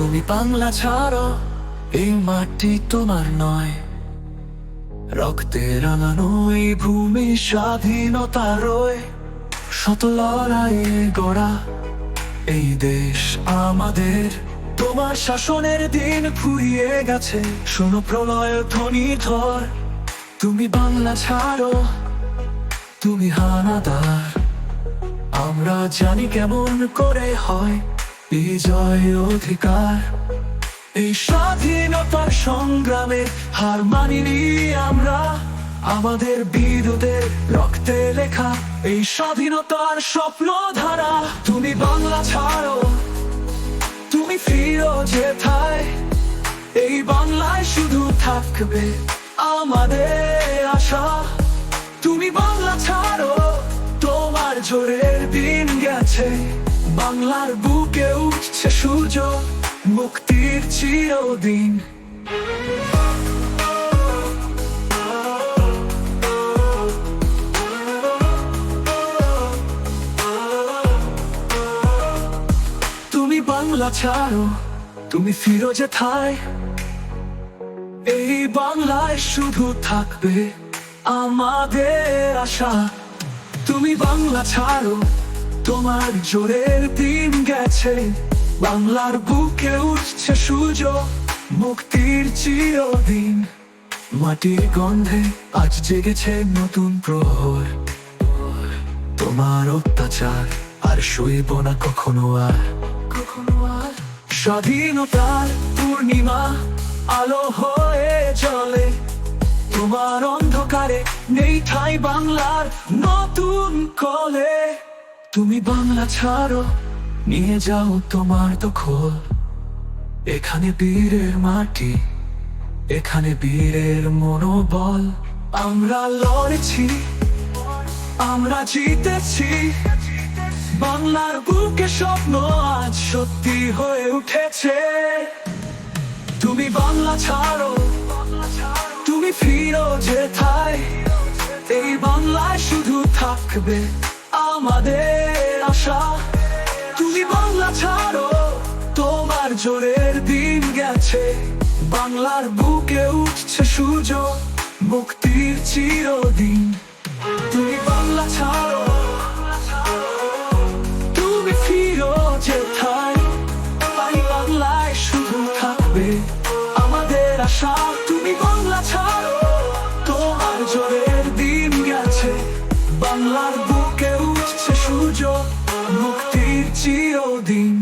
তুমি বাংলা ছাড়ো, এই মাটি তোমার নয়। রক্তে রাঙানো এই ভূমি স্বাধীনতা রয়। শত গড়া এই দেশ আমাদের। তোমার শাসনের দিন ফুরিয়ে গেছে, শোনো প্রলয় ধ্বনি ধর তুমি বাংলা ছাড়ো, তুমি হানাদার। আমরা জানি কেমন করে হয়। বিজয় অধিকার। এই স্বাধীনতার সংগ্রামে হার আমরা। আমাদের বিদ্যুতের রক্তে লেখা এই স্বাধীনতার স্বপ্ন ধারা তুমি বাংলা ছাড়ো, তুমি ফিরো যেথায়। এই বাংলায় শুধু থাকবে আমাদের আশা। তুমি বাংলা ছাড়ো, তোমার জোরের দিন গেছে। বাংলার বুকে উঠছে সূর্য মুক্তির চিরদিন। তুমি বাংলা ছাড়ো, তুমি ফিরো যেথায়। এই বাংলায় শুধু থাকবে আমাদের আশা। তুমি বাংলা ছাড়ো। তোমার জোরের দিন গেছে বাংলার বুকে উঠছে সূর্য মুক্তির চিরদিন। মাটির গন্ধে আজ জেগেছে নতুন প্রহর। তোমার অত্যাচার আর সইব না কখনো আর। কখনো আর। স্বাধীনতার পূর্ণিমা আলো হয়ে চলে তোমার অন্ধকারে নেই ঠাই বাংলার নতুন কলে। তুমি বাংলা ছাড়ো, নিয়ে যাও তোমার দখল এখানে বীরের মাটি, এখানে বীরের মনোবল। আমরা লড়েছি, আমরা জিতেছি। বাংলার বুকে স্বপ্ন আজ সত্যি হয়ে উঠেছে। তুমি বাংলা ছাড়ো, তুমি ফিরো যেথায়। এই বাংলায় শুধু থাকবে আমাদের আশা। তুমি বাংলা ছাড়ো, তোমার জোরের দিন গেছে। বাংলার বুকে উঠছে সূর্য মুক্তির চিরদিন। তুমি বাংলা ছাড়ো, তুমি ফিরো যেথায়। বাংলায় শুধু থাকবে আমাদের আশা। তুমি বাংলা ছাড়ো, তোমার জোরের দিন গেছে। বাংলার সূর্য মুক্তির চিরদিন।